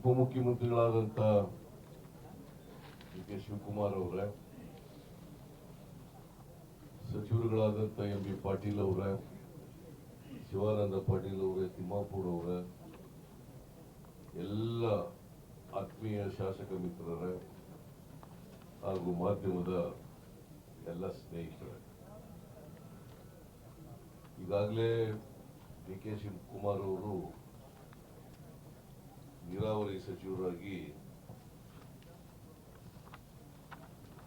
ಉಪಮುಖ್ಯಮಂತ್ರಿಗಳಾದಂಥ D K Shivakumar ಅವರೇ ಸಚಿವರುಗಳಾದಂಥ M B Patil ಅವರೇ, ಶಿವಾನಂದ ಪಾಟೀಲ್ ಅವರೇ, ತಿಮ್ಮಾಪುರ್ ಅವರೇ, ಎಲ್ಲ ಆತ್ಮೀಯ ಶಾಸಕ ಮಿತ್ರರೇ ಹಾಗೂ ಮಾಧ್ಯಮದ ಎಲ್ಲ ಸ್ನೇಹಿತರ. ಈಗಾಗಲೇ ಡಿ ಕೆ ಶಿವಕುಮಾರ್ ಅವರು ನೀರಾವರಿ ಸಚಿವರಾಗಿ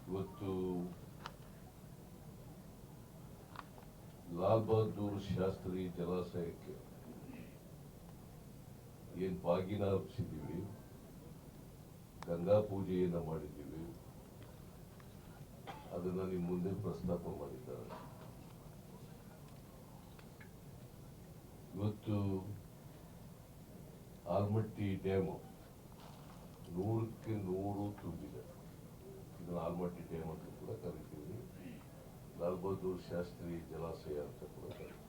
ಇವತ್ತು ಲಾಲ್ ಬಹದ್ದೂರ್ ಶಾಸ್ತ್ರಿ ಜಲಾಶಯಕ್ಕೆ ಏನ್ ಬಾಗಿನ ಅರ್ಪಿಸಿದ್ದೀವಿ ಗಂಗಾ ಪೂಜೆಯನ್ನ ಮಾಡಿದ್ದೀವಿ, ಅದನ್ನ ನಿಮ್ಮ ಮುಂದೆ ಪ್ರಸ್ತಾಪ ಮಾಡಿದ್ದಾರೆ. ಇವತ್ತು ಆಲ್ಮಟ್ಟಿ ಡ್ಯಾಮು ನೂರಕ್ಕೆ ನೂರು ತುಂಬಿದೆ. ಇದನ್ನು ಆಲ್ಮಟ್ಟಿ ಡ್ಯಾಮ್ ಅಂತ ಕೂಡ ಕರಿತೀವಿ. ಲಾಲ್ ಬಹದ್ದೂರ್ ಶಾಸ್ತ್ರಿ ಜಲಾಶಯ ಅಂತ ಕೂಡ ಕರಿತೀವಿ.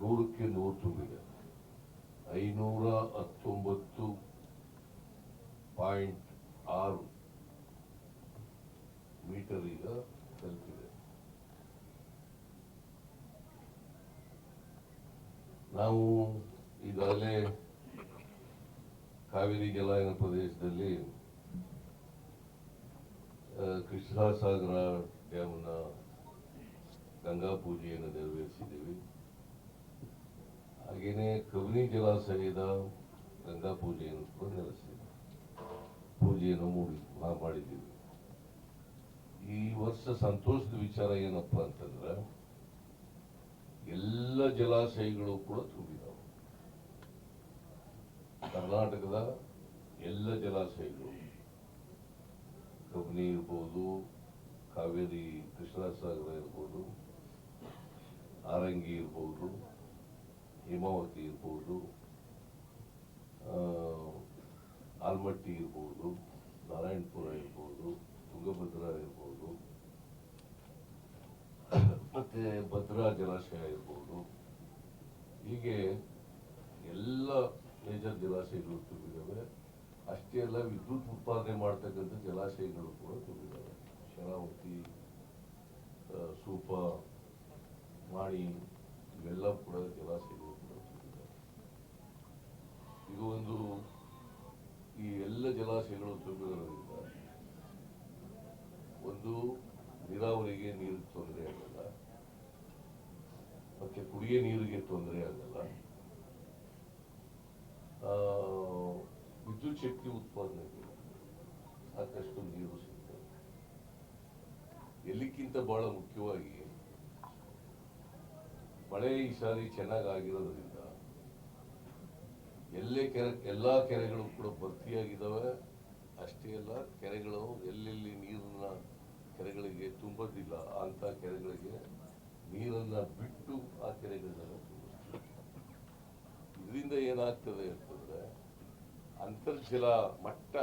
ನೂರಕ್ಕೆ ನೂರು ತುಂಬಿದೆ. ಐನೂರ ಹತ್ತೊಂಬತ್ತು ಪಾಯಿಂಟ್ ಆರು ಮೀಟರ್ ಈಗ ತಲುಪಿದೆ ನಾವು ಈಗಾಗಲೇ ಕಾವೇರಿ ಜಲಾಯನ ಪ್ರದೇಶದಲ್ಲಿ ಕೃಷ್ಣಾ ಕೃಷ್ಣಸಾಗರ ಡ್ಯಾಮ್ನ ಗಂಗಾ ಪೂಜೆಯನ್ನು ನೆರವೇರಿಸಿದ್ದೀವಿ. ಹಾಗೇನೆ ಕಬಿನಿ ಜಲಾಶಯದ ಗಂಗಾ ಪೂಜೆಯನ್ನು ಕೂಡ ನೆರವೇರಿಸಿದ್ದೀವಿ. ಪೂಜೆಯನ್ನು ಮೂಡಿ ಮಾಡಿದ್ದೀವಿ. ಈ ವರ್ಷ ಸಂತೋಷದ ವಿಚಾರ ಏನಪ್ಪಾ ಅಂತಂದ್ರೆ ಎಲ್ಲ ಜಲಾಶಯಗಳು ಕೂಡ ತುಂಬಿದವು. ಕರ್ನಾಟಕದ ಎಲ್ಲ ಜಲಾಶಯಗಳು. ಕಬಿನಿ ಇರ್ಬೋದು, ಕಾವೇರಿ ಕೃಷ್ಣಸಾಗರ ಇರ್ಬೋದು, ಆರಂಗಿ ಇರ್ಬೋದು, ಹೇಮಾವತಿ ಇರ್ಬೋದು ಆಲ್ಮಟ್ಟಿ ಇರ್ಬೋದು, ನಾರಾಯಣಪುರ ಇರ್ಬೋದು, ತುಂಗಭದ್ರಾ ಇರ್ಬೋದು. ಮತ್ತೆ ಭದ್ರಾ ಜಲಾಶಯ ಇರ್ಬೋದು. ಹೀಗೆ ಎಲ್ಲ ಮೇಜರ್ ಜಲಾಶಯಗಳು ತುಂಬಿದ್ದಾವೆ ಅಷ್ಟೇ ಅಲ್ಲ ವಿದ್ಯುತ್ ಉತ್ಪಾದನೆ ಮಾಡ್ತಕ್ಕಂಥ ಜಲಾಶಯಗಳು ಕೂಡ ತುಂಬಿದ್ದಾವೆ ಶರಾವತಿ ಸೂಪ ಮಾಡಿ ಇವೆಲ್ಲ ಕೂಡ ಜಲಾಶಯಗಳು ಕೂಡ ತುಂಬಿದ್ದಾವೆ ಇದು ಒಂದು ಈ ಎಲ್ಲ ಜಲಾಶಯಗಳು ತುಂಬಿರೋದ್ರಿಂದ ಒಂದು ನೀರಾವರಿಗೆ ನೀರು ತೊಂದರೆ ಆಗಲ್ಲ ಕುಡಿಯ ನೀರಿಗೆ ತೊಂದರೆ ಆಗಲ್ಲ. ವಿದ್ಯುತ್ ಶಕ್ತಿ ಉತ್ಪಾದನೆಗೆ ಸಾಕಷ್ಟು ನೀರು ಸಿಗ್ತದೆ. ಎಲ್ಲಿಕ್ಕಿಂತ ಬಹಳ ಮುಖ್ಯವಾಗಿ ಮಳೆ ಈ ಸಾರಿ ಚೆನ್ನಾಗಿ ಆಗಿರೋದ್ರಿಂದ ಎಲ್ಲೇ ಕೆರೆ, ಎಲ್ಲಾ ಕೆರೆಗಳು ಕೂಡ ಭರ್ತಿಯಾಗಿದ್ದಾವೆ ಅಷ್ಟೇ ಅಲ್ಲ, ಕೆರೆಗಳು ಎಲ್ಲೆಲ್ಲಿ ನೀರನ್ನ ಕೆರೆಗಳಿಗೆ ತುಂಬೋದಿಲ್ಲ ಅಂತ ಕೆರೆಗಳಿಗೆ ನೀರನ್ನ ಬಿಟ್ಟು ಆ ಕೆರೆಗಳನ್ನೆಲ್ಲ ಇದರಿಂದ ಏನಾಗ್ತದೆ ಅಂತಂದ್ರೆ ಅಂತರ್ಜಲ ಮಟ್ಟ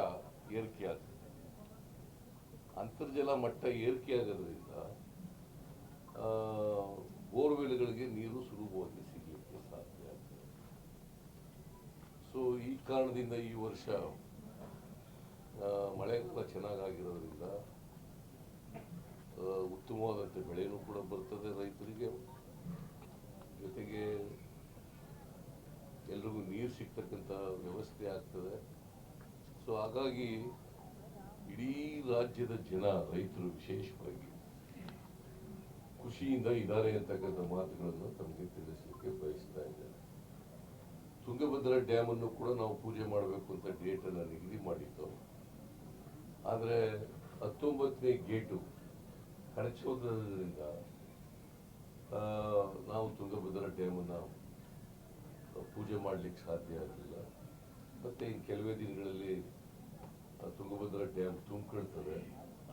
ಏರಿಕೆ ಆಗ್ತದೆ. ಅಂತರ್ಜಲ ಮಟ್ಟ ಏರಿಕೆ ಆಗೋದ್ರಿಂದ ಬೋರ್ವೆಲ್ಗಳಿಗೆ ನೀರು ಸುಲಭವಾಗಿ ಸಿಗಲಿಕ್ಕೆ ಸಾಧ್ಯ ಆಗ್ತದೆ. ಸೊ ಈ ಕಾರಣದಿಂದ ಈ ವರ್ಷ ಮಳೆಗಾಲ ಚೆನ್ನಾಗಾಗಿರೋದ್ರಿಂದ ಉತ್ತಮವಾದಂಥ ಬೆಳೆಯೂ ಕೂಡ ಬರ್ತದೆ ರೈತರಿಗೆ. ಜೊತೆಗೆ ಎಲ್ರಿಗೂ ನೀರು ಸಿಗ್ತಕ್ಕಂಥ ವ್ಯವಸ್ಥೆ ಆಗ್ತದೆ. ಸೊ ಹಾಗಾಗಿ ಇಡೀ ರಾಜ್ಯದ ಜನ ರೈತರು ವಿಶೇಷವಾಗಿ ಖುಷಿಯಿಂದ ಇದ್ದಾರೆ ಅಂತಕ್ಕಂಥ ಮಾತುಗಳನ್ನು ತಮಗೆ ತಿಳಿಸಲಿಕ್ಕೆ ಬಯಸ್ತಾ ಇದ್ದೇನೆ. ತುಂಗಭದ್ರಾ ಡ್ಯಾಮ್ ಅನ್ನು ಕೂಡ ನಾವು ಪೂಜೆ ಮಾಡಬೇಕು ಅಂತ ಡೇಟನ್ನು ನಿಗದಿ ಮಾಡಿದ್ದು ಆದರೆ ಹತ್ತೊಂಬತ್ತನೇ ಗೇಟು ಕಳಚೋದ್ರಿಂದ ನಾವು ತುಂಗಭದ್ರಾ ಡ್ಯಾಮನ್ನು ಪೂಜೆ ಮಾಡಲಿಕ್ಕೆ ಸಾಧ್ಯ ಆಗಲಿಲ್ಲ. ಮತ್ತು ಕೆಲವೇ ದಿನಗಳಲ್ಲಿ ತುಂಗಭದ್ರಾ ಡ್ಯಾಮ್ ತುಂಬ್ಕೊಳ್ತದೆ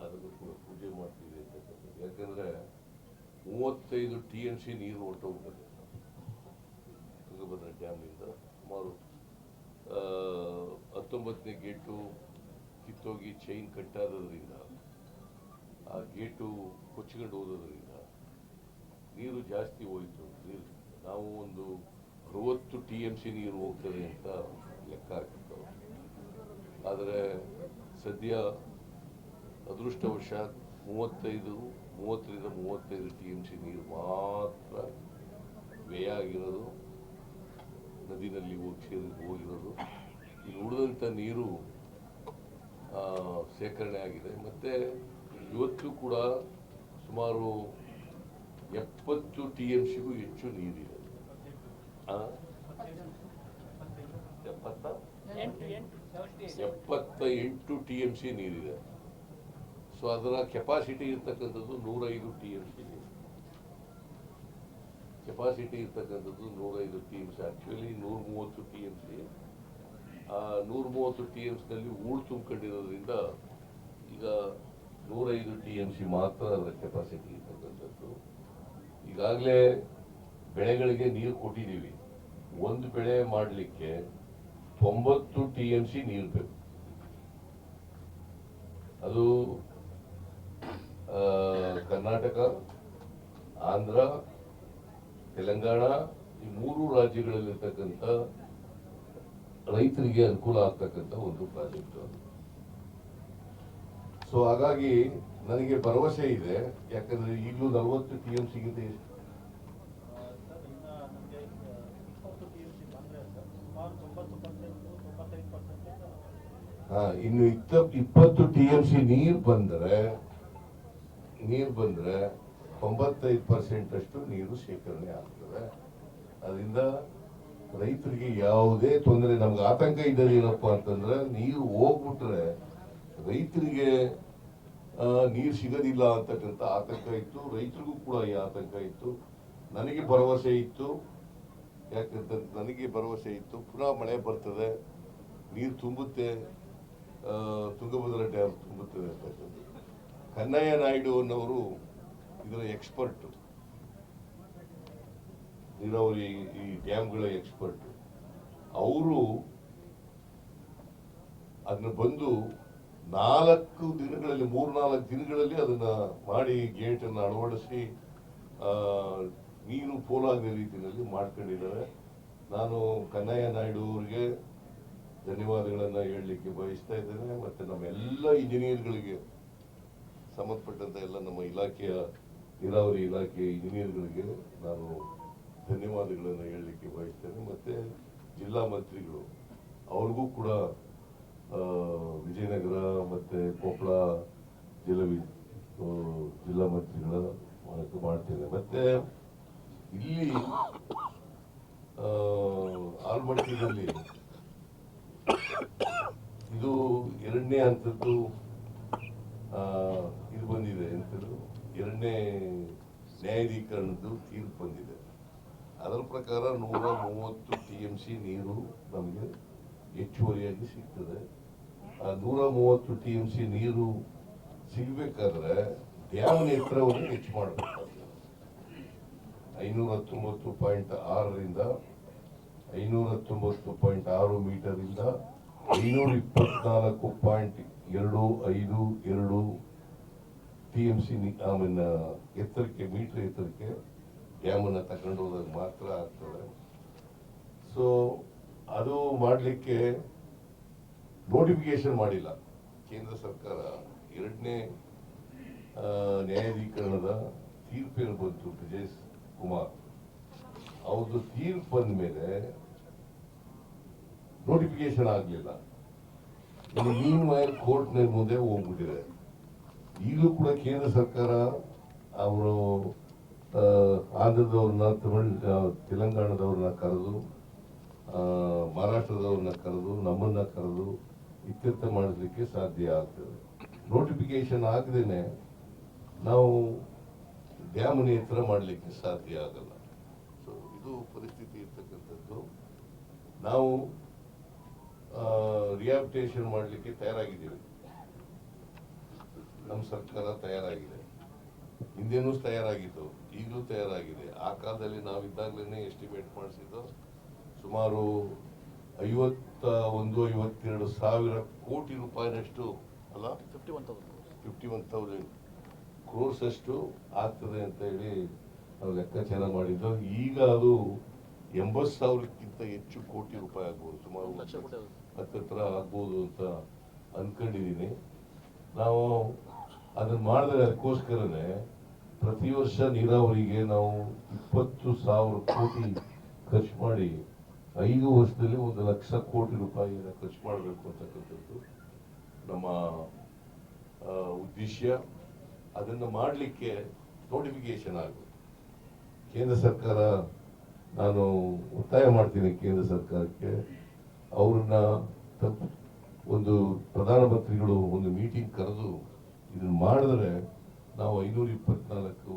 ಅದನ್ನು ಕೂಡ ಪೂಜೆ ಮಾಡ್ತೀವಿ ಅಂತಕ್ಕಂಥದ್ದು. ಯಾಕಂದ್ರೆ ಮೂವತ್ತೈದು ಟಿ ಎನ್ ಸಿ ನೀರು ಹೊರಟೋಗ್ತದೆ ತುಂಗಭದ್ರಾ ಡ್ಯಾಮಿಂದ ಸುಮಾರು ಹತ್ತೊಂಬತ್ತನೇ ಗೇಟು ಕಿತ್ತೋಗಿ ಚೈನ್ ಕಟ್ಟಾದ್ರಿಂದ ಆ ಗೇಟು ಕೊಚ್ಚಿಕೊಂಡು ಹೋಗೋದ್ರಿಂದ ನೀರು ಜಾಸ್ತಿ ಹೋಯಿತು ನೀರು ನಾವು ಒಂದು ಅರವತ್ತು ಟಿ ಎಂ ಸಿ ನೀರು ಹೋಗ್ತದೆ ಅಂತ ಲೆಕ್ಕ ಹಾಕಿತ್ತು ಆದರೆ ಸದ್ಯ ಅದೃಷ್ಟವಶಾತ್ ಮೂವತ್ತೈದು, ಮೂವತ್ತರಿಂದ ಮೂವತ್ತೈದು ಟಿ ಎಂ ಸಿ ನೀರು ಮಾತ್ರ ವ್ಯಯ ಆಗಿರೋದು, ನದಿನಲ್ಲಿ ಹೋಗಿ ಸೇರಿ ಹೋಗಿರೋದು. ಇಲ್ಲಿ ಉಳಿದಂಥ ನೀರು ಶೇಖರಣೆ ಆಗಿದೆ. ಮತ್ತು ಇವತ್ತು ಕೂಡ ಸುಮಾರು ಎಪ್ಪತ್ತು ಟಿ ಎಂ ಸಿಗೂ ಹೆಚ್ಚು ನೀರಿದೆ. ಆ? ಎಪ್ಪತ್ತ? ಎಪ್ಪತ್ತ ಎಂಟು ಟಿ ಎಂ ಸಿ ನೀರಿದೆ. ಸೊ ಅದರ ಕೆಪಾಸಿಟಿ ಇರ್ತಕ್ಕಂಥದ್ದು ನೂರೈದು ಟಿ ಎಂ ಸಿ ನೀರು. ಕೆಪಾಸಿಟಿ ಇರ್ತಕ್ಕಂಥದ್ದು ನೂರೈದು ಟಿ ಎಂ ಸಿ. ಆ್ಯಕ್ಚುಲಿ ನೂರ ಮೂವತ್ತು ಟಿ ಎಂ ಸಿ. ಆ ನೂರ ಮೂವತ್ತು ಟಿ ಎಂ ಸಿನಲ್ಲಿ ಊಳು ತುಂಬಿಕೊಂಡಿರೋದ್ರಿಂದ ಈಗ ನೂರೈದು ಟಿ ಎಂ ಸಿ ಮಾತ್ರ ಅದರ ಕೆಪಾಸಿಟಿ ಇರ್ತಕ್ಕಂಥದ್ದು. ಈಗಾಗಲೇ ಬೆಳೆಗಳಿಗೆ ನೀರು ಕೊಟ್ಟಿದ್ದೀವಿ. ಒಂದು ಬೆಳೆ ಮಾಡಲಿಕ್ಕೆ ತೊಂಬತ್ತು ಟಿ ಎಂ ಸಿ ನೀರು ಬೇಕು. ಅದು ಕರ್ನಾಟಕ, ಆಂಧ್ರ, ತೆಲಂಗಾಣ, ಈ ಮೂರು ರಾಜ್ಯಗಳಲ್ಲಿರ್ತಕ್ಕಂಥ ರೈತರಿಗೆ ಅನುಕೂಲ ಆಗ್ತಕ್ಕಂಥ ಒಂದು ಪ್ರಾಜೆಕ್ಟ್ ಅದು. ಸೊ ಹಾಗಾಗಿ ನನಗೆ ಭರವಸೆ ಇದೆ. ಯಾಕಂದ್ರೆ ಈಗಲೂ ನಲವತ್ತು ಟಿ ಎಂ ಸಿಗಿಂತ ಇನ್ನ ಇತ್ತ, ಇಪ್ಪತ್ತು ಟಿ ಎಂ ಸಿ ನೀರು ಬಂದ್ರೆ ನೀರು ಬಂದ್ರೆ ತೊಂಬತ್ತೈದು ಪರ್ಸೆಂಟ್ ಅಷ್ಟು ನೀರು ಶೇಖರಣೆ ಆಗ್ತದೆ. ಅದರಿಂದ ರೈತರಿಗೆ ಯಾವುದೇ ತೊಂದರೆ, ನಮ್ಗೆ ಆತಂಕ ಇದ್ದದ್ದು ಏನಪ್ಪಾ ಅಂತಂದ್ರೆ, ನೀರು ಹೋಗ್ಬಿಟ್ರೆ ರೈತರಿಗೆ ನೀರು ಸಿಗೋದಿಲ್ಲ ಅಂತಕ್ಕಂಥ ಆತಂಕ ಇತ್ತು, ರೈತರಿಗೂ ಕೂಡ ಈ ಆತಂಕ ಇತ್ತು. ನನಗೆ ಭರವಸೆ ಇತ್ತು. ಯಾಕಂತ, ನನಗೆ ಭರವಸೆ ಇತ್ತು. ಪುನಃ ಮಳೆ ಬರ್ತದೆ, ನೀರು ತುಂಬುತ್ತೆ ತುಂಗಭದ್ರ ಡ್ಯಾಮ್ ತುಂಬುತ್ತದೆ ಅಂತಕ್ಕಂಥದ್ದು. ಕನ್ನಯ್ಯ ನಾಯ್ಡು ಅನ್ನೋರು ಇದರ ಎಕ್ಸ್ಪರ್ಟ್. ನೀರಾವರಿ ಈ ಡ್ಯಾಮ್ಗಳ ಎಕ್ಸ್ಪರ್ಟ್. ಅವರು ಅದನ್ನ ಬಂದು ನಾಲ್ಕು ದಿನಗಳಲ್ಲಿ, ಮೂರ್ನಾಲ್ಕು ದಿನಗಳಲ್ಲಿ ಅದನ್ನ ಮಾಡಿ ಗೇಟ್ ಅನ್ನು ಅಳವಡಿಸಿ ನೀರು ಪೋಲಾಗದ ರೀತಿಯಲ್ಲಿ ಮಾಡ್ಕೊಂಡಿದ್ದಾರೆ. ನಾನು ಕನ್ನಯ್ಯ ನಾಯ್ಡು ಅವರಿಗೆ ಧನ್ಯವಾದಗಳನ್ನು ಹೇಳಲಿಕ್ಕೆ ಬಯಸ್ತಾ ಇದ್ದೇನೆ. ಮತ್ತೆ ನಮ್ಮ ಎಲ್ಲ ಇಂಜಿನಿಯರ್ಗಳಿಗೆ ಸಂಬಂಧಪಟ್ಟಂತ ಎಲ್ಲ ನಮ್ಮ ಇಲಾಖೆಯ, ನೀರಾವರಿ ಇಲಾಖೆಯ ಇಂಜಿನಿಯರ್ಗಳಿಗೆ ನಾನು ಧನ್ಯವಾದಗಳನ್ನು ಹೇಳಲಿಕ್ಕೆ ಬಯಸ್ತೇನೆ. ಮತ್ತೆ ಜಿಲ್ಲಾ ಮಂತ್ರಿಗಳು, ಅವ್ರಿಗೂ ಕೂಡ ವಿಜಯನಗರ ಮತ್ತು ಕೊಪ್ಪಳ ಜಿಲ್ಲೆ ಜಿಲ್ಲಾ ಮಂತ್ರಿಗಳ ಮಾಡ್ತೇನೆ. ಮತ್ತೆ ಇಲ್ಲಿ ಆಲ್ಮಟ್ಟಿನಲ್ಲಿ ಇದು ಎರಡನೇ ಹಂತದ್ದು ಇದು ಬಂದಿದೆ ಅಂತೇಳಿ ಎರಡನೇ ನ್ಯಾಯಾಧೀಕರಣದ್ದು ತೀರ್ಪು ಬಂದಿದೆ. ಅದರ ಪ್ರಕಾರ ನೂರ ಮೂವತ್ತು ಟಿ ಎಂ ಸಿ ನೀರು ನಮಗೆ ಹೆಚ್ಚುವರಿಯಾಗಿ ಸಿಗ್ತದೆ. ನೂರ ಮೂವತ್ತು ಟಿ ಎಂ ಸಿ ನೀರು ಸಿಗಬೇಕಾದ್ರೆ ಡ್ಯಾಮ್ ಎತ್ತರವನ್ನು ಹೆಚ್ಚು ಮಾಡಬೇಕು. ಐನೂರ ಹತ್ತೊಂಬತ್ತು ಪಾಯಿಂಟ್ ಆರರಿಂದ ಐನೂರ ಹತ್ತೊಂಬತ್ತು ಪಾಯಿಂಟ್ ಆರು ಮೀಟರ್ ಇಂದ ಐನೂರ ಇಪ್ಪತ್ನಾಲ್ಕು ಪಾಯಿಂಟ್ ಎರಡು ಐದು ಎರಡು ಟಿ ಎಂ ಸಿ ಆಮೇಲೆ ಎತ್ತರಕ್ಕೆ, ಮೀಟರ್ ಎತ್ತರಕ್ಕೆ ಡ್ಯಾಮ್ ಅನ್ನ ತಗೊಂಡು ಹೋದಾಗ ಮಾತ್ರ ಆಗ್ತದೆ. ಸೊ ಅದು ಮಾಡಲಿಕ್ಕೆ ನೋಟಿಫಿಕೇಶನ್ ಮಾಡಿಲ್ಲ. ಕೇಂದ್ರ ಸರ್ಕಾರ ಎರಡನೇ ನ್ಯಾಯಾಧೀಕರಣದ ತೀರ್ಪೇನು ಬಂತು ವಿಜಯ್ ಕುಮಾರ್? ಅವ್ರದ್ದು ತೀರ್ಪು ಬಂದ ಮೇಲೆ ನೋಟಿಫಿಕೇಶನ್ ಆಗಲಿಲ್ಲ. ಮೀನ್ ವೈರ್ ಕೋರ್ಟ್ನ ಮುಂದೆ ಹೋಗ್ಬಿಟ್ಟಿದೆ. ಈಗಲೂ ಕೂಡ ಕೇಂದ್ರ ಸರ್ಕಾರ ಅವರು ಆಂಧ್ರದವ್ರನ್ನ, ತಮಿಳ್ ತೆಲಂಗಾಣದವ್ರನ್ನ ಕರೆದು ಮಹಾರಾಷ್ಟ್ರದವ್ರನ್ನ ಕರೆದು, ನಮ್ಮನ್ನ ಕರೆದು ಇತ್ಯರ್ಥ ಮಾಡಲಿಕ್ಕೆ ಸಾಧ್ಯ ಆಗ್ತದೆ. ನೋಟಿಫಿಕೇಶನ್ ಆಗದೇನೆ ನಾವು ಡ್ಯಾಮ್ ನಿಯಂತ್ರಣ ಮಾಡಲಿಕ್ಕೆ ಸಾಧ್ಯ ಆಗಲ್ಲ. ಸೊ ಇದು ಪರಿಸ್ಥಿತಿ ಇರ್ತಕ್ಕಂಥದ್ದು. ನಾವು ರಿಯಾಪ್ಟೇಷನ್ ಮಾಡಲಿಕ್ಕೆ ತಯಾರಾಗಿದ್ದೀವಿ. ನಮ್ಮ ಸರ್ಕಾರ ತಯಾರಾಗಿದೆ. ಹಿಂದೆನೂ ತಯಾರಾಗಿತ್ತು. ಈಗಲೂ ತಯಾರಾಗಿದೆ. ಆ ಕಾಲದಲ್ಲಿ ನಾವು ಇದ್ದಾಗಲೇ ಎಸ್ಟಿಮೇಟ್ ಮಾಡಿಸಿದ್ದು ಸುಮಾರು ಐವತ್ತ ಒಂದು ಐವತ್ತೆರಡು ಸಾವಿರ ಕೋಟಿ ರೂಪಾಯಿನಷ್ಟು ಅಲ್ಲ? Fifty one thousand fifty one thousand crores ಅಷ್ಟು ಆಗ್ತದೆ ಅಂತ ಹೇಳಿ ನಾವು ಲೆಕ್ಕಾಚಾರ ಮಾಡಿದ್ದು. ಈಗ ಅದು ಎಂಬತ್ತು ಸಾವಿರಕ್ಕಿಂತ ಹೆಚ್ಚು ಕೋಟಿ ರೂಪಾಯಿ ಆಗ್ಬೋದು ಸುಮಾರು ಹತ್ತಿರ. ಹತ್ತತ್ರ ಆಗ್ಬೋದು ಅಂತ ಅಂದ್ಕೊಂಡಿದ್ದೀನಿ ನಾವು ಅದನ್ನು ಮಾಡಿದ್ರೆ ಅದಕ್ಕೋಸ್ಕರನೇ ಪ್ರತಿ ವರ್ಷ ನೀರಾವರಿಗೆ ನಾವು ಇಪ್ಪತ್ತು ಸಾವಿರ ಕೋಟಿ ಖರ್ಚು ಮಾಡಿ ಐದು ವರ್ಷದಲ್ಲಿ ಒಂದು ಲಕ್ಷ ಕೋಟಿ ರೂಪಾಯಿಯನ್ನು ಖರ್ಚು ಮಾಡಬೇಕು ಅಂತಕ್ಕಂಥದ್ದು ನಮ್ಮ ಉದ್ದೇಶ. ಅದನ್ನು ಮಾಡಲಿಕ್ಕೆ ನೋಟಿಫಿಕೇಶನ್ ಆಗಬೇಕು. ಕೇಂದ್ರ ಸರ್ಕಾರ, ನಾನು ಒತ್ತಾಯ ಮಾಡ್ತೀನಿ ಕೇಂದ್ರ ಸರ್ಕಾರಕ್ಕೆ. ಅವ್ರನ್ನ ತಪ್ಪು ಒಂದು ಪ್ರಧಾನಮಂತ್ರಿಗಳು ಒಂದು ಮೀಟಿಂಗ್ ಕರೆದು ಇದನ್ನು ಮಾಡಿದ್ರೆ ನಾವು ಐನೂರ ಇಪ್ಪತ್ನಾಲ್ಕು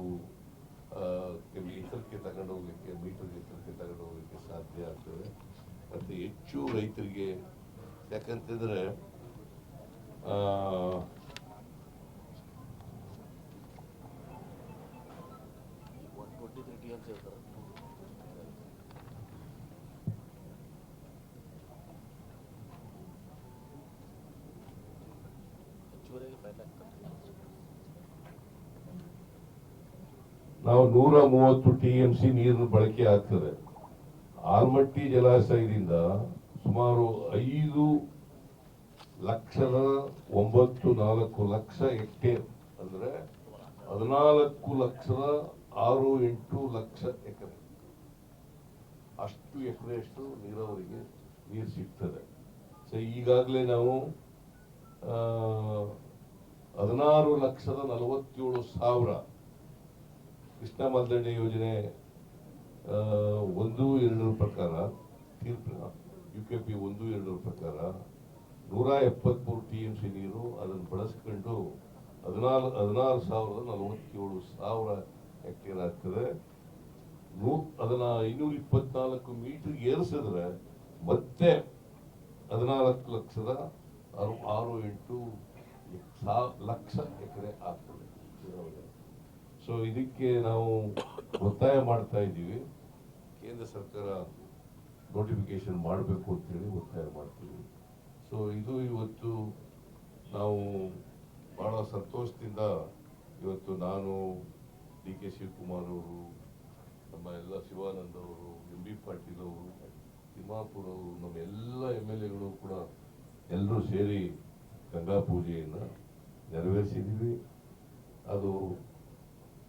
ಎತ್ತರಕ್ಕೆ ತಗೊಂಡು ಹೋಗ್ಲಿಕ್ಕೆ ಮೀಟರ್ ಎತ್ತರಕ್ಕೆ ತಗೊಂಡು ಹೋಗ್ಲಿಕ್ಕೆ ಸಾಧ್ಯ ಆಗ್ತದೆ. ಮತ್ತು ಹೆಚ್ಚು ರೈತರಿಗೆ ಯಾಕಂತಂದ್ರೆ ಆ, one twenty three T M C ಹೇಳ್ತಾರೆ ಹೆಚ್ಚುವರಿಯಾಗಿ ಫೈವ್ ಲ್ಯಾಕ್ ನಾವು ನೂರ ಮೂವತ್ತು ಟಿ ಎಂ ಸಿ ನೀರು ಬಳಕೆ ಆಗ್ತದೆ. ಆಲ್ಮಟ್ಟಿ ಜಲಾಶಯದಿಂದ ಸುಮಾರು ಐದು ಲಕ್ಷದ ಒಂಬತ್ತು ನಾಲ್ಕು ಲಕ್ಷ ಹೆಕ್ಟೇರ್ ಅಂದ್ರೆ ಹದಿನಾಲ್ಕು ಲಕ್ಷದ ಆರು ಎಂಟು ಲಕ್ಷ ಎಕರೆ. ಅಷ್ಟು ಎಕರೆಯಷ್ಟು ನೀರಾವರಿಗೆ ನೀರು ಸಿಗ್ತದೆ. ಸೊ ಈಗಾಗಲೇ ನಾವು ಹದಿನಾರು ಲಕ್ಷದ ನಲವತ್ತೇಳು ಸಾವಿರ ಕೃಷ್ಣ ಮಲ್ದಂಡೆ ಯೋಜನೆ ಒಂದು ಎರಡರ ಪ್ರಕಾರ ತೀರ್ಪಿನ ಯು ಕೆ ಪಿ ಒಂದು ಎರಡರ ಪ್ರಕಾರ ನೂರ ಎಪ್ಪತ್ಮೂರು ಟಿ ಎಂ ಸಿ ನೀರು ಅದನ್ನು ಬಳಸ್ಕೊಂಡು ಹದಿನಾಲ್ಕು ಹದಿನಾರು ಸಾವಿರದ ನಲವತ್ತೇಳು ಸಾವಿರ ಹೆಕ್ಟೇರ್ ಆಗ್ತದೆ ನೂ, ಅದನ್ನ ಐನೂರ ಇಪ್ಪತ್ನಾಲ್ಕು ಮೀಟರ್ ಏರಿಸಿದ್ರೆ ಮತ್ತೆ ಹದಿನಾಲ್ಕು ಲಕ್ಷದ ಆರು ಆರು ಎಂಟು ಲಕ್ಷ ಎಕರೆ ಆಗ್ತದೆ. ಸೊ ಇದಕ್ಕೆ ನಾವು ಒತ್ತಾಯ ಮಾಡ್ತಾ ಇದ್ದೀವಿ. ಕೇಂದ್ರ ಸರ್ಕಾರ ನೋಟಿಫಿಕೇಶನ್ ಮಾಡಬೇಕು ಅಂತೇಳಿ ಒತ್ತಾಯ ಮಾಡ್ತೀವಿ. ಸೊ ಇದು ಇವತ್ತು ನಾವು ಬಹಳ ಸಂತೋಷದಿಂದ ಇವತ್ತು ನಾನು ಡಿ ಕೆ ಶಿವಕುಮಾರ್ ಅವರು, ನಮ್ಮ ಎಲ್ಲ ಶಿವಾನಂದ ಅವರು, ಎಂ ಬಿ ಪಾಟೀಲ್ ಅವರು, ತಿಮ್ಮಾಪುರ್ ಅವರು, ನಮ್ಮ ಎಲ್ಲ ಎಂ ಎಲ್ ಎಗಳು ಕೂಡ ಎಲ್ಲರೂ ಸೇರಿ ಗಂಗಾ ಪೂಜೆಯನ್ನು ನೆರವೇರಿಸಿದ್ದೀವಿ. ಅದು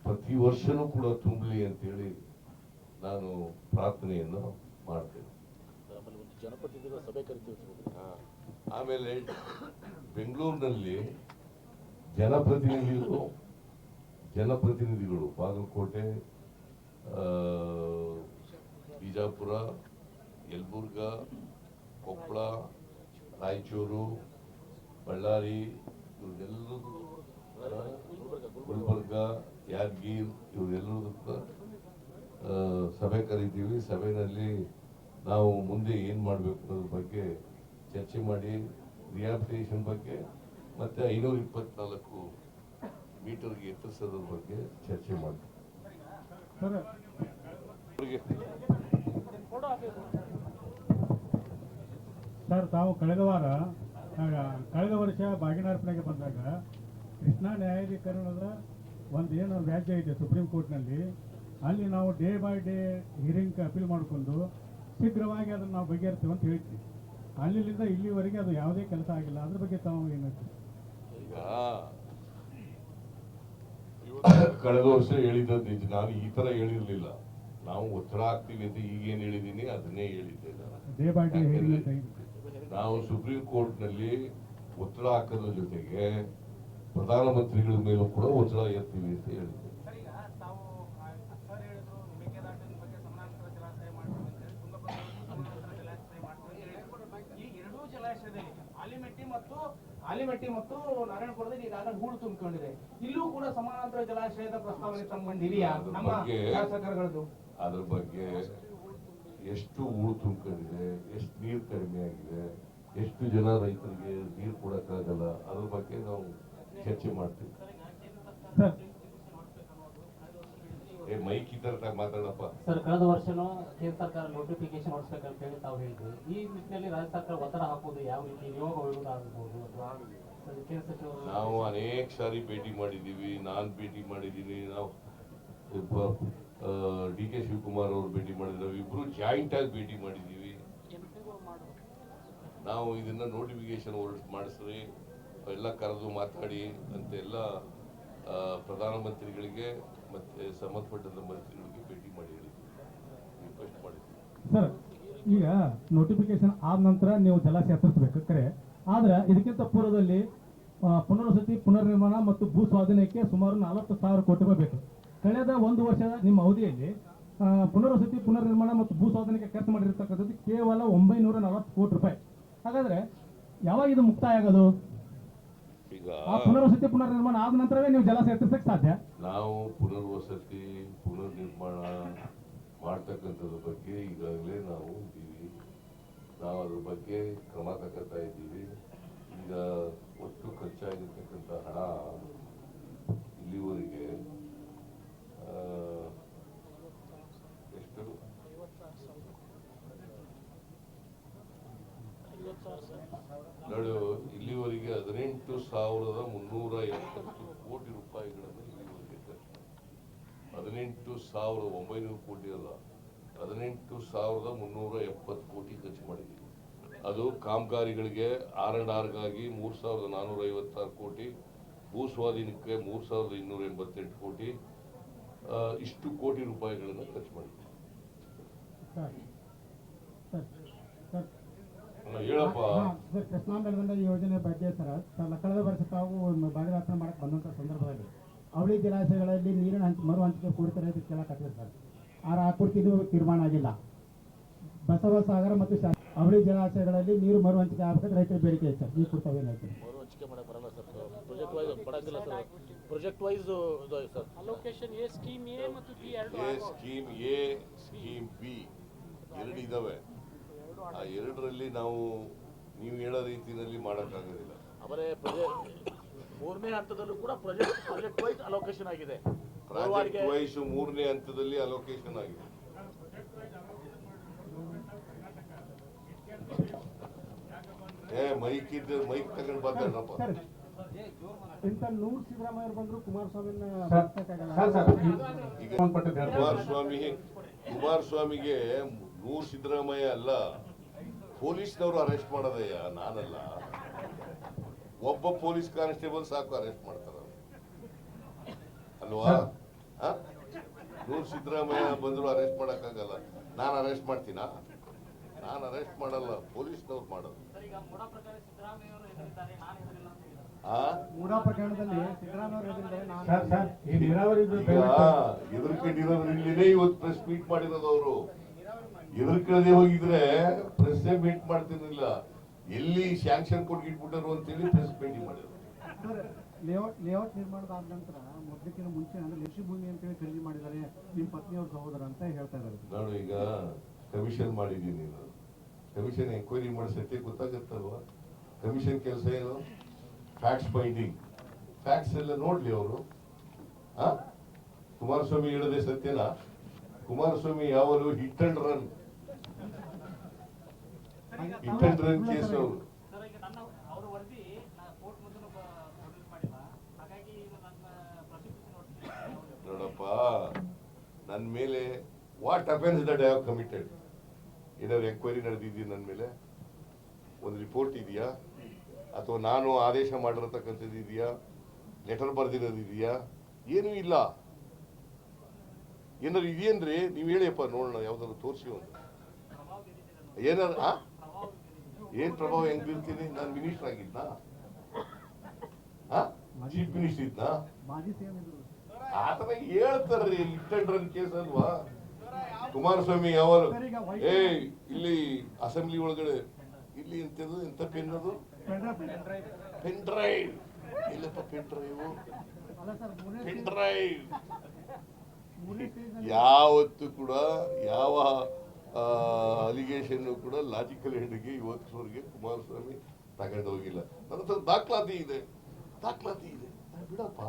ಪ್ರತಿ ವರ್ಷನೂ ಕೂಡ ತುಂಬಲಿ ಅಂತೇಳಿ ನಾನು ಪ್ರಾರ್ಥನೆಯನ್ನು ಮಾಡ್ತೇನೆ. ಆಮೇಲೆ ಬೆಂಗಳೂರಿನಲ್ಲಿ ಜನಪ್ರತಿನಿಧಿಗಳು ಜನಪ್ರತಿನಿಧಿಗಳು ಬಾಗಲಕೋಟೆ ಬಿಜಾಪುರ ಯಲಬುರ್ಗ ಕೊಪ್ಪಳ ರಾಯಚೂರು ಬಳ್ಳಾರಿ ಇವ್ರೆಲ್ಲರೂ ಗುಲ್ಬರ್ಗ ಯಾದಗಿರ್ ಇವರೆಲ್ಲರೂ ಸಭೆ ಕರೀತೀವಿ. ಸಭೆಯಲ್ಲಿ ನಾವು ಮುಂದೆ ಏನು ಮಾಡಬೇಕು ಅನ್ನೋದ್ರ ಬಗ್ಗೆ ಚರ್ಚೆ ಮಾಡಿ ರಿಹಾಬಿಟೇಷನ್ ಬಗ್ಗೆ ಮತ್ತೆ ಐನೂರ ಇಪ್ಪತ್ನಾಲ್ಕು ಮೀಟರ್ಗೆ ಎತ್ತರಿಸೋದ್ರ ಬಗ್ಗೆ ಚರ್ಚೆ ಮಾಡ್ತೀವಿ. ಸರ್, ತಾವು ಕಳೆದ ವಾರ ಕಳೆದ ವರ್ಷ ಬಾಗಿನಾರ್ಪಣೆಗೆ ಬಂದಾಗ ಕೃಷ್ಣಾ ನ್ಯಾಯಾಧೀಕರಣದ ಒಂದು ಏನು ವ್ಯಾಜ್ಯ ಇದೆ ಸುಪ್ರೀಂ ಕೋರ್ಟ್ನಲ್ಲಿ ಅಲ್ಲಿ ನಾವು day by day hearing appeal ಮಾಡಿಕೊಂಡು ಶೀಘ್ರವಾಗಿ ಅದನ್ನು ನಾವು ಬಗೆಹರಿಸ್ತೀವಿ ಅಂತ ಹೇಳ್ತೀವಿ. ಅಲ್ಲಿಂದ ಇಲ್ಲಿವರೆಗೆ ಅದು ಯಾವುದೇ ಕೆಲಸ ಆಗಿಲ್ಲ. ಅದ್ರ ಬಗ್ಗೆ ತಾವು ಏನು ಈಗ ಕಳೆದ ವರ್ಷ ಹೇಳಿದ್ದು ನಿಜ. ನಾನು ಈ ತರ ಹೇಳಿರ್ಲಿಲ್ಲ. ನಾವು ಒತ್ತಡ ಆಗ್ತೀವಿ ಅಂತ ಈಗೇನು ಹೇಳಿದ್ದೀನಿ ಅದನ್ನೇ ಹೇಳಿದ್ದೆ ನಾನು. ನಾವು ಸುಪ್ರೀಂ ಕೋರ್ಟ್ನಲ್ಲಿ ಒತ್ತಡ ಹಾಕೋದ್ರ ಜೊತೆಗೆ ಪ್ರಧಾನಮಂತ್ರಿಗಳ ಮೇಲೂ ಕೂಡ ಒತ್ತಡ ಇರ್ತೀವಿ ಅಂತ ಹೇಳಿದ್ದೆ ಆಲಿಮೆಟ್ಟಿ ಮತ್ತು ಆಲಿಮೆಟ್ಟಿ ಮತ್ತು ನಾರಾಯಣಪುರದಲ್ಲಿ ಈಗಾಗಲೇ ಹೂಳು ತುಂಬಿಕೊಂಡಿದೆ. ಇಲ್ಲೂ ಕೂಡ ಸಮಾನಾಂತರ ಜಲಾಶಯದ ಪ್ರಸ್ತಾವನೆ ಅದ್ರ ನಮ್ಮ ಶಾಸಕರುಗಳದ್ದು. ಅದ್ರ ಬಗ್ಗೆ ಎಷ್ಟು ಹೂಳು ತುಂಬಿಕೊಂಡಿದೆ ಎಷ್ಟು ನೀರು ಕಡಿಮೆ ಆಗಿದೆ ಎಷ್ಟು ಜನ ರೈತರಿಗೆ ನೀರು ಕೊಡಕ್ಕಾಗಲ್ಲ ಅದ್ರ ಬಗ್ಗೆ ನಾವು ಚರ್ಚೆ ಮಾಡ್ತೀವಿ. ಸರ್. ಏ ಮೈಕ್ ಇದ್ದಾಗ ಮಾತಾಡಪ್ಪ. ಸರ್ ಕಳೆದ ವರ್ಷನೂ ಕೇಂದ್ರ ಸರ್ಕಾರ ನೋಟಿಫಿಕೇಶನ್ ಹೊರಡಿಸ್ಬೇಕಂತ ಹೇಳಿ ತಾವು ಹೇಳಿದ್ರಿ ಈ ನಿಟ್ಟಿನಲ್ಲಿ ರಾಜ್ಯ ಸರ್ಕಾರ ಒತ್ತಡ ಹಾಕೋದು ಯಾವ ರೀತಿ? ನಿಯೋಗ ಸಚಿವರು ನಾವು ಅನೇಕ ಸಾರಿ ಭೇಟಿ ಮಾಡಿದ್ದೀವಿ. ನಾನು ಭೇಟಿ ಮಾಡಿದ್ದೀನಿ. ನಾವು ಒಬ್ಬ ಡಿ ಕೆ ಶಿವಕುಮಾರ್ ಅವರು ಭೇಟಿ ಮಾಡಿದ್ರು ಇಬ್ರು ಜಾಯಿಂಟ್ ಆಗಿ ಭೇಟಿ ಮಾಡಿದ್ದೀವಿ. ನಾವು ಇದನ್ನ ನೋಟಿಫಿಕೇಶನ್ ಹೊರಡಿಸ್ ಮಾಡಿಸ್ರಿ ಎಲ್ಲ ಕರೆದು ಮಾತಾಡಿ ಅಂತ ಎಲ್ಲ ಪ್ರಧಾನಮಂತ್ರಿಗಳಿಗೆ ಮತ್ತೆ ಸಂಬಂಧಪಟ್ಟಂತ ಮಂತ್ರಿಗಳಿಗೆ ಭೇಟಿ ಮಾಡಿ ರಿಕ್ವೆಸ್ಟ್ ಸರ್, ಈಗ ನೋಟಿಫಿಕೇಶನ್ ಆದ ನಂತರ ನೀವು ಜಲಾಶಯ ಹತ್ತಿಸ್ಬೇಕು ಕರೆ, ಆದ್ರೆ ಇದಕ್ಕಿಂತ ಪೂರ್ವದಲ್ಲಿ ಪುನರ್ವಸತಿ ಪುನರ್ ಪುನರ್ನಿರ್ಮಾಣ ಮತ್ತು ಭೂ ಸ್ವಾಧೀನಕ್ಕೆ ಸುಮಾರು ನಲವತ್ತು ಸಾವಿರ ಕೋಟಿ ರೂಪಾಯಿ ಬೇಕು. ಕಳೆದ ಒಂದು ವರ್ಷದ ನಿಮ್ಮ ಅವಧಿಯಲ್ಲಿ ಪುನರ್ವಸತಿ ಪುನರ್ ಪುನರ್ನಿರ್ಮಾಣ ಮತ್ತು ಭೂ ಸ್ವಾಧೀನಕ್ಕೆ ಖರ್ಚು ಮಾಡಿರ್ತಕ್ಕಂಥದ್ದು ಕೇವಲ ಒಂಬೈನೂರ ನಲವತ್ತು ಕೋಟಿ ರೂಪಾಯಿ. ಹಾಗಾದ್ರೆ ಯಾವಾಗ ಇದು ಮುಕ್ತಾಯ ಆಗೋದು? ಈಗ ಆ ಪುನರ್ವಸತಿ ಪುನರ್ನಿರ್ಮಾಣ ಆದ ನಂತರವೇ ನೀವು ಜಲಾಶಯ ಹತ್ತಿಸಕ್ಕೆ ಸಾಧ್ಯ? ನಾವು ಪುನರ್ವಸತಿ ಪುನರ್ನಿರ್ಮಾಣ ಮಾಡ್ತಕ್ಕಂಥದ್ರ ಬಗ್ಗೆ ಈಗಾಗಲೇ ನಾವು ಇದ್ದೀವಿ. ನಾವು ಅದ್ರ ಬಗ್ಗೆ ಕ್ರಮ ತಗೋತಾ ಇದ್ದೀವಿ. ಈಗ ಒಟ್ಟು ಖರ್ಚಾಗಿರ್ತಕ್ಕಂಥ ಹಣ ಇಲ್ಲಿವರೆಗೆ ಆ, ಎಷ್ಟು ನೋಡು ಇಲ್ಲಿವರೆಗೆ ಹದಿನೆಂಟು ಸಾವಿರದ ಮುನ್ನೂರ ಎಪ್ಪತ್ತು ಕೋಟಿ ರೂಪಾಯಿಗಳನ್ನು ಇಲ್ಲಿವರೆಗೆ ಖರ್ಚು ಹದಿನೆಂಟು ಸಾವಿರದ ಒಂಬೈನೂರು ಕೋಟಿ ಅಲ್ಲ, ಹದಿನೆಂಟು ಸಾವಿರದ ಮುನ್ನೂರ ಎಪ್ಪತ್ತು ಕೋಟಿ ಖರ್ಚು ಮಾಡಿದ್ದೀವಿ ಅದು ಕಾಮಗಾರಿಗಳಿಗೆ ಆರ್ ಅಂಡ್ ಆರ್ಗಾಗಿ ಮೂರು ಸಾವಿರದ ನಾನ್ನೂರ ಐವತ್ತಾರು ಕೋಟಿ, ಭೂ ಸ್ವಾಧೀನಕ್ಕೆ ಮೂರು ಸಾವಿರದ ಇನ್ನೂರ ಎಂಬತ್ತೆಂಟು ಕೋಟಿ ಇಷ್ಟು ಕೋಟಿ ರೂಪಾಯಿಗಳನ್ನು ಖರ್ಚು ಮಾಡಿದ್ದೀವಿ ಸರ್ ಸರ್ ಸರ್ ಅಲ್ಲ, ಹೇಳಪ್ಪ ಹಾ, ಸರ್ ಕೃಷ್ಣಾ ಈ ಯೋಜನೆ ಬಗ್ಗೆ ಸರ್ ಸರ್ ಕಳೆದ ವರ್ಷ ತಾವು ಭಾಗದಾತ್ರ ಮಾಡಕ್ಕೆ ಬಂದಂಥ ಸಂದರ್ಭದಲ್ಲಿ ಅವಳಿ ಜಲಾಶಯಗಳಲ್ಲಿ ನೀರಿನ ಹಂಚಿ ಮರು ಹಂಚಿಕೆ ಕೊಡ್ತಾರೆ ಅಂತ ಕೇಳಕತ್ತಿದ್ರು ಸರ್. ಆರ ಆ ಕುರಿತು ಇದು ತೀರ್ಮಾನ ಆಗಿಲ್ಲ. ಬಸವಸಾಗರ ಮತ್ತು ಅವಳಿ ಜಲಾಶಯಗಳಲ್ಲಿ ನೀರು ಮರು ಹಂಚಿಕೆ ಆಗ್ಬೇಕಾದ್ರೆ ರೈತರ ಬೇಡಿಕೆ ಇದೆ ಸರ್. ಈ ಕುರಿತು ಏನು ಹೇಳ್ತೀರಿ ಮರು ಹಂಚಿಕೆ ಮಾಡಕ್ ಬರಲ್ಲ sir. Project wise sir. Project wise sir. Allocation A scheme A ಮತ್ತು ಬಿ ಎರಡು A scheme A scheme B ಎರಡು ಇದಾವೆ. ಆ ಎರಡರಲ್ಲಿ ನಾವು ನೀವು ಹೇಳೋ ರೀತಿಯಲ್ಲಿ ಮಾಡೋಕ್ಕಾಗೋದಿಲ್ಲ. ಅವರೇ ಮೂರನೇ ಹಂತದಲ್ಲೂ ಕೂಡ ಪ್ರಾಜೆಕ್ಟ್ ಪ್ರಾಜೆಕ್ಟ್ ವೈಸ್ ಅಲೋಕೇಶನ್ ಆಗಿದೆ. ಪ್ರಾಜೆಕ್ಟ್ ವೈಸ್ ಮೂರನೇ ಹಂತದಲ್ಲಿ ಅಲೋಕೇಶನ್ ಆಗಿದೆ. ಏ ಮೈಕ್ ಇದ್ದ ಮೈಕ್ ತಗೊಂಡು ಬಂದ್ರಪ್ಪ ಇಂಥ ನೂರು ಸಿದ್ದರಾಮಯ್ಯ ಬಂದ್ರು ಕುಮಾರಸ್ವಾಮಿನ ಈಗ ಕುಮಾರಸ್ವಾಮಿ ಕುಮಾರಸ್ವಾಮಿಗೆ ನೂರ್ ಸಿದ್ದರಾಮಯ್ಯ ಅಲ್ಲ. ಪೊಲೀಸ್ನವರು ಅರೆಸ್ಟ್ ಮಾಡೋದಯ್ಯ ನಾನಲ್ಲ. ಒಬ್ಬ ಪೊಲೀಸ್ ಕಾನ್ಸ್ಟೇಬಲ್ ಸಾಕು ಅರೆಸ್ಟ್ ಮಾಡ್ತಾರ ಅಲ್ವಾ? ಆ? ನೂರ್ ಸಿದ್ದರಾಮಯ್ಯ ಬಂದ್ರು ಅರೆಸ್ಟ್ ಮಾಡೋಕ್ಕಾಗಲ್ಲ. ನಾನು ಅರೆಸ್ಟ್ ಮಾಡ್ತೀನಾ? ನಾನು ಅರೆಸ್ಟ್ ಮಾಡಲ್ಲ ಪೊಲೀಸ್ನವ್ರು ಮಾಡೋದು. ಸರ್ ಈಗ ಮೂಡ ಪ್ರಕಾರ ಸಿದ್ದರಾಮಯ್ಯ ಅವರು ನಾನು ಹೆದರಿಲ್ಲ ಆ? ಮೂಡಾ ಪ್ರಕರಣದಲ್ಲಿ ಸಿದ್ದರಾಮಯ್ಯ ನಾನು ಸರ್ ಸರ್ ಈ ನೀರಾವರಿ ಈಗ ಇವತ್ತು ಪ್ರೆಸ್ ಮೀಟ್ ಮಾಡಿರೋದು ಅವರು. ಎದುರ್ಕೊಳ್ಳದೆ ಹೋಗಿದ್ರೆ ಪ್ರೆಸ್ ಮೀಟ್ ಮಾಡ್ತಿರ್ಲಿಲ್ಲ. ಎಲ್ಲಿ ಸ್ಯಾಂಕ್ಷನ್ ಅಂತ ಅಂತೇಳಿ ಪ್ರೆಸ್ ಮೀಟಿಂಗ್ ಮಾಡಿದ್ರು. ಲೇಔಟ್ ಲೇಔಟ್ ನಿರ್ಮಾಣದ ನಂತರ ಮೊದಲಕ್ಕಿಂತ ಮುಂಚೆ ಅಂದ್ರೆ ಲಕ್ಷಿ ಭೂಮಿ ಅಂತೇಳಿ ಖರೀದಿ ಮಾಡಿದ್ದಾರೆ ನಿಮ್ಮ ಪತ್ನಿಯವ್ರ ಸಹೋದರ ಅಂತ ಹೇಳ್ತಾ ಇದ್ದಾರೆ. ನಾನು ಈಗ ಕಮಿಷನ್ ಮಾಡಿದ್ದೀನಿ ನಾನು. ಕಮಿಷನ್ ಎಂಕ್ವೈರಿ ಮಾಡಿ ಸತ್ಯ ಗೊತ್ತಾಗತ್ತಲ್ವಾ? ಕಮಿಷನ್ ಕೆಲಸ ಏನು? ಫ್ಯಾಕ್ಟ್ಸ್ ಫೈಂಡಿಂಗ್ ಫ್ಯಾಕ್ಟ್ಸ್ ಎಲ್ಲ ನೋಡಲಿ ಅವರು. ಆ ಕುಮಾರಸ್ವಾಮಿ ಹೇಳದೆ ಸತ್ಯನಾ? ಕುಮಾರಸ್ವಾಮಿ ಯಾವಾಗಲೂ hit and run hit and run case ಅವರು ಸರ್ ಈಗ ನನ್ನ ಅವ್ರ ವರದಿ ಕೋರ್ಟ್ ಮುಂದೆ ಪ್ರೊಡ್ಯೂಸ್ ಮಾಡಿಲ್ಲ ಹಾಗಾಗಿ ಇದು ನನ್ನ ಪ್ರಾಸಿಕ್ಯೂಷನ್ ನೋಡ್ತೀನಿ. ನೋಡಪ್ಪ ನನ್ನ ಮೇಲೆ what offence that I have committed ಏನಾದ್ರು ಎಂಕ್ವೈರಿ ನಡೆದಿದ್ದೀನಿ ನನ್ನ ಮೇಲೆ? ಒಂದು ರಿಪೋರ್ಟ್ ಇದೆಯಾ? ಅಥವಾ ನಾನು ಆದೇಶ ಮಾಡಿರತಕ್ಕಂಥದ್ದು ಇದೆಯಾ? ಲೆಟರ್ ಬರೆದಿರೋದಿದೆಯಾ ಏನೂ ಇಲ್ಲ. ಏನಾದ್ರು ಇದೆಯೇನ್ರಿ ನೀವು ಹೇಳಿಯಪ್ಪ ನೋಡೋಣ ಯಾವ್ದಾದ್ರು ತೋರಿಸಿ ಒಂದು. ಏನಾದ್ರು ಆ? ಏನ್ ಪ್ರಭಾವ ಹೆಂಗ್ ಬೀರ್ತೀನಿ ನಾನು ಮಿನಿಸ್ಟರ್ ಆಗಿದ್ನಾ? ಚೀಫ್ ಮಿನಿಸ್ಟರ್ ಇದ್ನಾ? ಆತನ ಆತರ ಹೇಳ್ತಾರ್ರಿ ಅಂಡ್ ರನ್ ಕೇಸ್ ಅಲ್ವಾ? ಕುಮಾರಸ್ವಾಮಿ ಅವರು ಏ ಇಲ್ಲಿ ಅಸೆಂಬ್ಲಿ ಒಳಗಡೆ ಇಲ್ಲಿ ಎಂತದು ಎಂತ ಪೆನ್ ಅದು? Pen drive. ಇಲ್ಲಪ್ಪ ಪೆನ್ ಡ್ರೈವ್. Pen drive. ಯಾವತ್ತು ಕೂಡ ಯಾವ ಅಲಿಗೇಷನ್ ಕೂಡ ಲಾಜಿಕಲ್ ಎಂಡ್ಗೆ ಇವತ್ತುವರೆಗೆ ಕುಮಾರಸ್ವಾಮಿ ತಗೊಂಡು ಹೋಗಿಲ್ಲ. ನನ್ನ ಹತ್ರ ದಾಖಲಾತಿ ಇದೆ. ದಾಖಲಾತಿ ಇದೆ. ಬಿಡಪ್ಪ.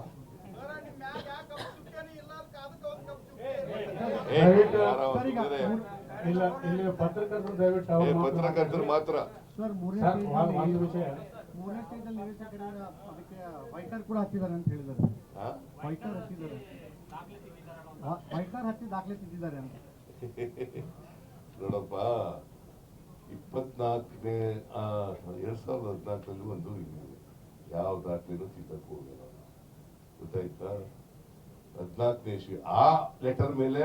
ಪತ್ರಕರ್ತರು ಮಾತ್ರ. ಹತ್ತಿ ದಾಖಲೆ ತಿದ್ದಿದ್ದಾರೆ ಅಂತ. ನೋಡಪ್ಪ, ಇಪ್ಪತ್ನಾಲ್ಕನೇ ಎರಡ್ ಸಾವಿರದ ಹದಿನಾಲ್ಕರಲ್ಲಿ ಒಂದು. ಯಾವ ದಾಖಲೆನೂ ತಿದ್ದಕ್ಕೆ ಹೋಗಿಲ್ಲ. ಗೊತ್ತಾಯ್ತಾ? ಹದಿನಾಲ್ಕನೇ ಇಸ್ವಿ ಆ ಲೆಟರ್ ಮೇಲೆ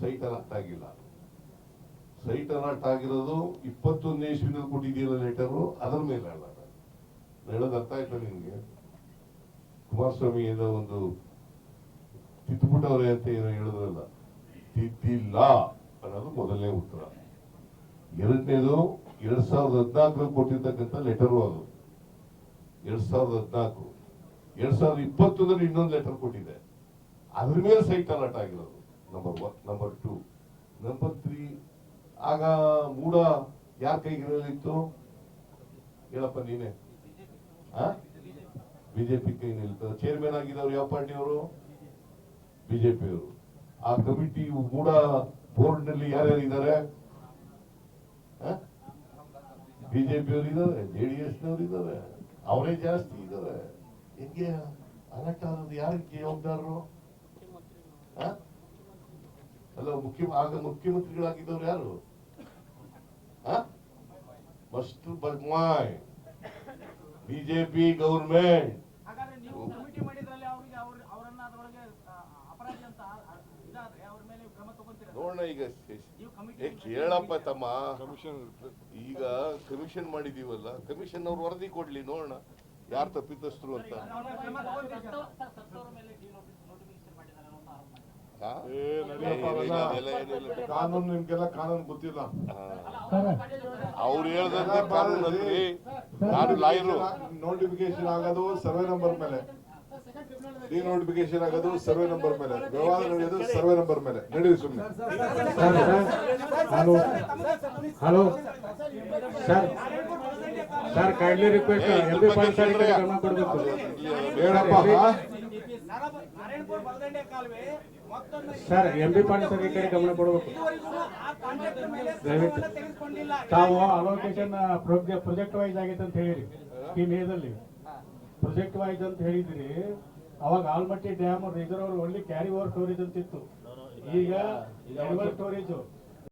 ಸೈಟ್ ಅಲರ್ಟ್ ಆಗಿಲ್ಲ. ಸೈಟ್ ಅಲರ್ಟ್ ಆಗಿರೋದು ಇಪ್ಪತ್ತೊಂದನೇ ಇಸ್ವಿನಲ್ಲಿ ಕೊಟ್ಟಿದೆಯಲ್ಲ ಲೆಟರು ಅದರ ಮೇಲೆ ಅಲ್ಲ. ಹೇಳೋದು ಅರ್ಥ ಆಯ್ತಾ ನಿಮಗೆ? ಕುಮಾರಸ್ವಾಮಿ ಏನೋ ಒಂದು ತಿದ್ದುಬಿಟ್ಟವ್ರೆ ಅಂತ ಏನೋ ಹೇಳಿದ್ರಲ್ಲ. ತಿದ್ದಿಲ್ಲ. ಅನ್ನೋದು ಮೊದಲನೇ ಉತ್ತರ. ಎರಡನೇದು, ಎರಡ್ ಸಾವಿರದ ಹದಿನಾಲ್ಕರಲ್ಲಿ ಕೊಟ್ಟಿರ್ತಕ್ಕಂಥ ಲೆಟರು ಅದು. ಎರಡ್ ಸಾವಿರದ ಹದಿನಾಲ್ಕು. ಎರಡ್ ಸಾವಿರದ ಇಪ್ಪತ್ತೊಂದರಲ್ಲಿ ಇನ್ನೊಂದು ಲೆಟರ್ ಕೊಟ್ಟಿದೆ. ಅದ್ರ ಮೇಲೆ ಸೈಟ್ ಅಲರ್ಟ್ ಆಗಿರೋದು. Number one number two number three ಆಗ ಮೂಡ ಯಾರ ಕೈಗಿರಲಿತ್ತು? ಹೇಳಪ್ಪ ನೀನೆ. ಬಿಜೆಪಿ ಕೈ ನಿಲ್ತದೆ. ಚೇರ್ಮನ್ ಆಗಿದ್ದವ್ರು ಯಾವ ಪಾರ್ಟಿಯವರು ಬಿಜೆಪಿಯವರು ಆ ಕಮಿಟಿ ಮೂಡ ಬೋರ್ಡ್ನಲ್ಲಿ ಯಾರ್ಯಾರು ಇದ್ದಾರೆ? ಬಿಜೆಪಿಯವರು ಇದ್ದಾರೆ ಜೆಡಿಎಸ್ ನವರು ಇದ್ದಾರೆ, ಅವರೇ ಜಾಸ್ತಿ ಇದ್ದಾರೆ. ಹಿಂಗೆ ಅಲರ್ಟ್ ಆದದ್ದು ಯಾರಿಗೆ ಜವಾಬ್ದಾರರು? ಅಲ್ಲ, ಮುಖ್ಯ, ಆಗ ಮುಖ್ಯಮಂತ್ರಿಗಳಾಗಿದ್ದವ್ರು ಯಾರು? ಮಸ್ಟ್ ಬದ್ಮಾಯ್ ಬಿಜೆಪಿ ಗೌರ್ಮೆಂಟ್ ಹಾಗಾದ್ರೆ ನೀವು ಕಮಿಟಿ ಮಾಡಿದ್ರಲ್ಲಿ ಅವ್ರಿಗೆ ಅವ್ರ ಅವರನ್ನ ಅದರೊಳಗೆ ಆ, ಅಪರಾಧಿ ಅಂತ ಆ, ಇದಾದ್ರೆ ಅವ್ರ ಮೇಲೆ ಕ್ರಮ ತಗೊಂತೀರಾ ನೋಡೋಣ ಈಗ. ಏ ಕೇಳಪ್ಪ ತಮ್ಮ. ಈಗ ಕಮಿಷನ್ ಮಾಡಿದೀವಲ್ಲ ಕಮಿಷನ್ ಅವ್ರು ವರದಿ ಕೊಡ್ಲಿ ನೋಡೋಣ. ಯಾರು ತಪ್ಪಿತಸ್ಥರು ಅಂತ. ಕಾನೂನು ನಿಮ್ಗೆಲ್ಲ ಕಾನೂನು ಗೊತ್ತಿಲ್ಲ. ಅವ್ರು ಹೇಳ್ದಂತೆ ಕಾನೂನಲ್ಲಿ ನಾನು ಲಾಯರು? ನೋಟಿಫಿಕೇಶನ್ ಆಗೋದು ಸರ್ವೆ ನಂಬರ್ ಮೇಲೆ. ಡಿ ನೋಟಿಫಿಕೇಶನ್ ಆಗೋದು ಸರ್ವೆ ನಂಬರ್ ಮೇಲೆ ವ್ಯವಹಾರ ನಡೆಯೋದು ಸರ್ವೆ ನಂಬರ್ ಮೇಲೆ. ನಡೀರಿ ಸುಮ್ಮನೆ hello. Hello. Sir sir kindly request ಏ, ಎಂ ಇದ್ರ ಬಿ ಬಗ್ಗೆ ಸರ್ ಕೇಳ್ರೆ? ಗಮನ ಕೊಡಬೇಕು. ಹೇಳಪ್ಪ sir M B Patil sir ಈ ಕಡೆ ಗಮನ ಕೊಡಬೇಕು. ದಯವಿಟ್ಟು. ತಾವು ಅಲೋಕೇಶನ್ ಪ್ರೊಜೆಕ್ಟ್ ವೈಸ್ ಆಗೈತೆ ಅಂತ ಹೇಳಿರಿ. ಸ್ಕೀಮ್ ಏದಲ್ಲಿ ಪ್ರೊಜೆಕ್ಟ್ ವೈಸ್ ಅಂತ ಹೇಳಿದ್ರಿ ಅವಾಗ ಆಲ್ಮಟ್ಟಿ ಡ್ಯಾಮ್ ರಿಸರ್ವರ್ ಒಳ್ಳೆ ಕ್ಯಾರಿ ಓವರ್ ಸ್ಟೋರೇಜ್ ಅಂತ ಇತ್ತು ಈಗ ಸ್ಟೋರೇಜ್